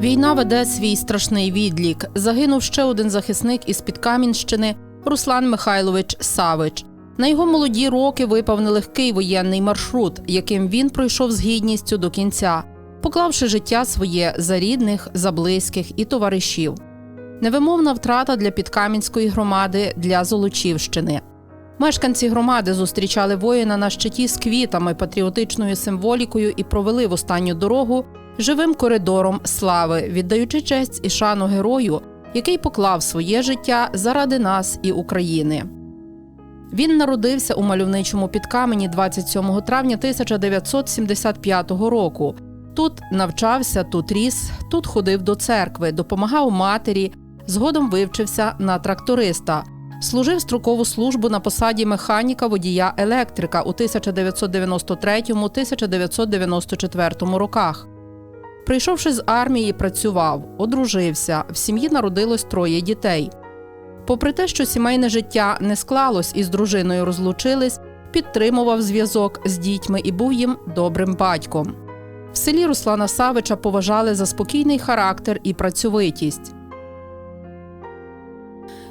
Війна веде свій страшний відлік. Загинув ще один захисник із Підкам'янщини Руслан Михайлович Савич. На його молоді роки випав нелегкий воєнний маршрут, яким він пройшов з гідністю до кінця, поклавши життя своє за рідних, за близьких і товаришів. Невимовна втрата для Підкам'янської громади для Золочівщини. Мешканці громади зустрічали воїна на щиті з квітами, патріотичною символікою і провели в останню дорогу живим коридором слави, віддаючи честь і шану герою, який поклав своє життя заради нас і України. Він народився у мальовничому підкамені 27 травня 1975 року. Тут навчався, тут ріс, тут ходив до церкви, допомагав матері, згодом вивчився на тракториста. Служив строкову службу на посаді механіка водія електрика у 1993-1994 роках. Прийшовши з армії, працював, одружився. В сім'ї народилось троє дітей. Попри те, що сімейне життя не склалось і з дружиною розлучились, підтримував зв'язок з дітьми і був їм добрим батьком. В селі Руслана Савича поважали за спокійний характер і працьовитість.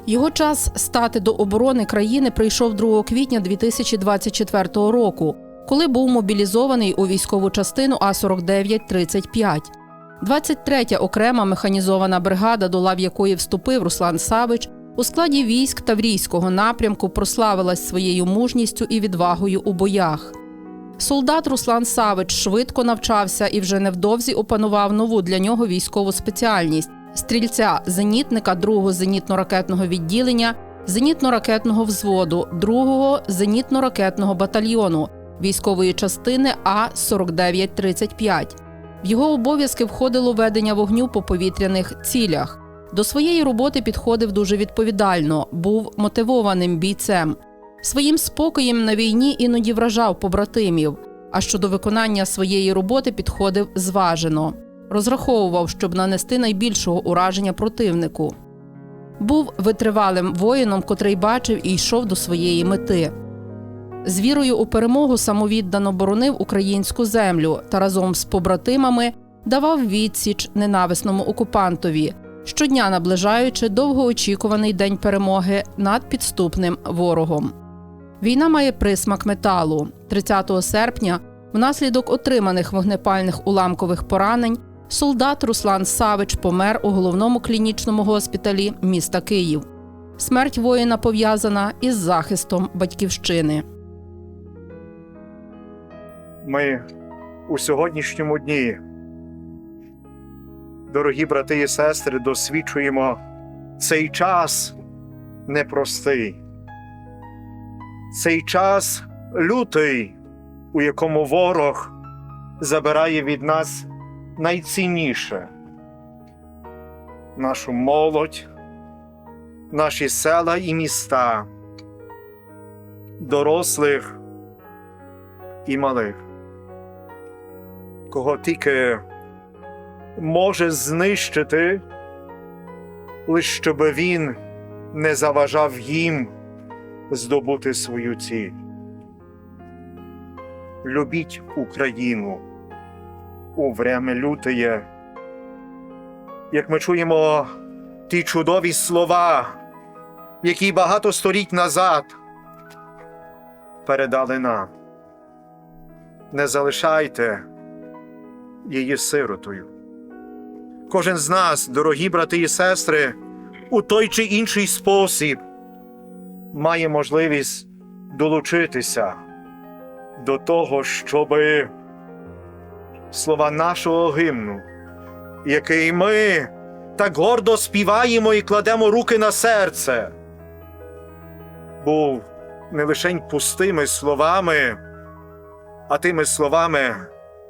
Його час стати до оборони країни прийшов 2 квітня 2024 року, коли був мобілізований у військову частину А-49-35. 23-я окрема механізована бригада, до лав якої вступив Руслан Савич, у складі військ Таврійського напрямку прославилась своєю мужністю і відвагою у боях. Солдат Руслан Савич швидко навчався і вже невдовзі опанував нову для нього військову спеціальність стрільця зенітника 2-го зенітно-ракетного відділення, зенітно-ракетного взводу, 2-го зенітно-ракетного батальйону військової частини А-4935. В його обов'язки входило ведення вогню по повітряних цілях. До своєї роботи підходив дуже відповідально, був мотивованим бійцем. Своїм спокоєм на війні іноді вражав побратимів, а щодо виконання своєї роботи підходив зважено. Розраховував, щоб нанести найбільшого ураження противнику. Був витривалим воїном, котрий бачив і йшов до своєї мети. З вірою у перемогу самовіддано боронив українську землю та разом з побратимами давав відсіч ненависному окупантові, щодня наближаючи довгоочікуваний день перемоги над підступним ворогом. Війна має присмак металу. 30 серпня, внаслідок отриманих вогнепальних уламкових поранень, солдат Руслан Савич помер у головному клінічному госпіталі міста Київ. Смерть воїна пов'язана із захистом батьківщини. ми у сьогоднішньому дні, дорогі брати і сестри, досвідчуємо цей час непростий, цей час лютий, у якому ворог забирає від нас найцінніше нашу молодь, наші села і міста, дорослих і малих кого тільки може знищити, лише щоб він не заважав їм здобути свою ціль. Любіть Україну у время лютеє, як ми чуємо ті чудові слова, які багато століть назад передали нам. Не залишайте її сиротою. Кожен з нас, дорогі брати і сестри, у той чи інший спосіб має можливість долучитися до того, щоб слова нашого гімну, який ми так гордо співаємо і кладемо руки на серце, був не лише пустими словами, а тими словами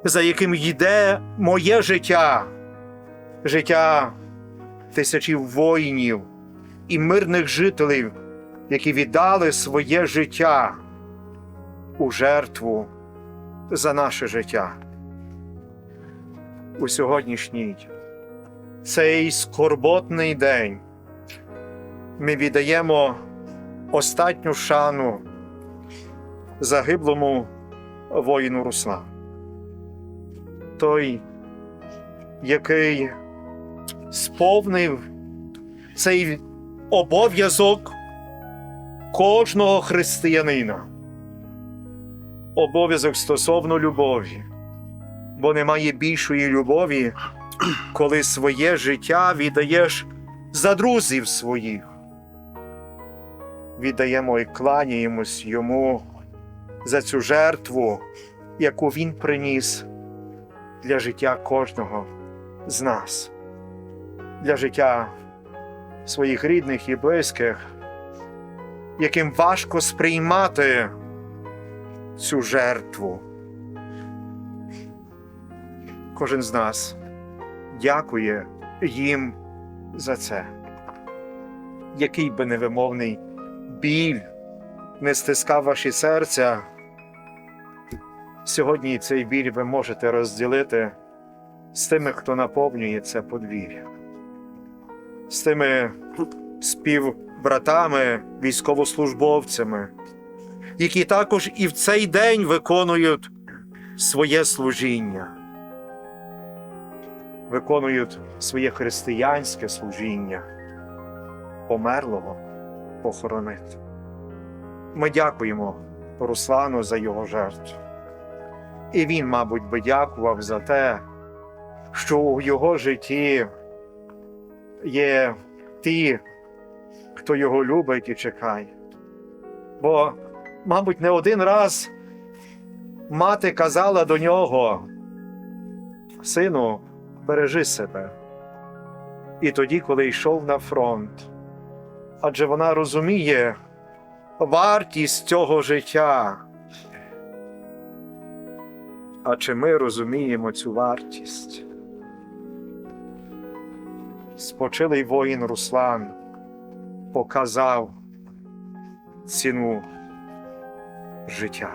за яким йде моє життя, життя тисячів воїнів і мирних жителів, які віддали своє життя у жертву за наше життя. У сьогоднішній цей скорботний день ми віддаємо остатню шану загиблому воїну Руслану той, який сповнив цей обов'язок кожного християнина. Обов'язок стосовно любові. Бо немає більшої любові, коли своє життя віддаєш за друзів своїх. Віддаємо і кланяємось йому за цю жертву, яку він приніс для життя кожного з нас, для життя своїх рідних і близьких, яким важко сприймати цю жертву. Кожен з нас дякує їм за це. Який би невимовний біль не стискав ваші серця, сьогодні цей біль ви можете розділити з тими, хто наповнює це подвір'я, з тими співбратами, військовослужбовцями, які також і в цей день виконують своє служіння, виконують своє християнське служіння, померлого похоронити. Ми дякуємо Руслану за його жертву. І він, мабуть, би дякував за те, що у його житті є ті, хто його любить і чекає. Бо, мабуть, не один раз мати казала до нього: Сину, бережи себе. І тоді, коли йшов на фронт, адже вона розуміє вартість цього життя. А чи ми розуміємо цю вартість? Спочилий воїн Руслан показав ціну життя.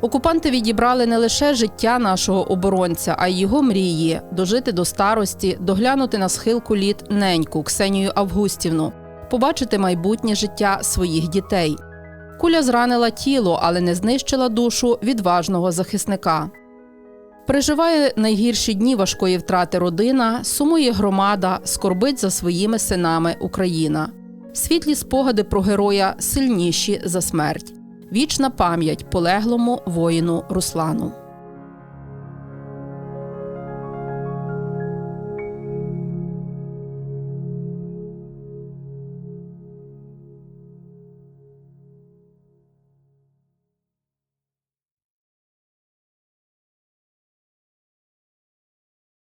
Окупанти відібрали не лише життя нашого оборонця, а й його мрії дожити до старості, доглянути на схилку літ неньку Ксенію Августівну, побачити майбутнє життя своїх дітей. Куля зранила тіло, але не знищила душу відважного захисника. Переживає найгірші дні важкої втрати родина, сумує громада, скорбить за своїми синами Україна. Світлі спогади про героя сильніші за смерть. Вічна пам'ять полеглому воїну Руслану.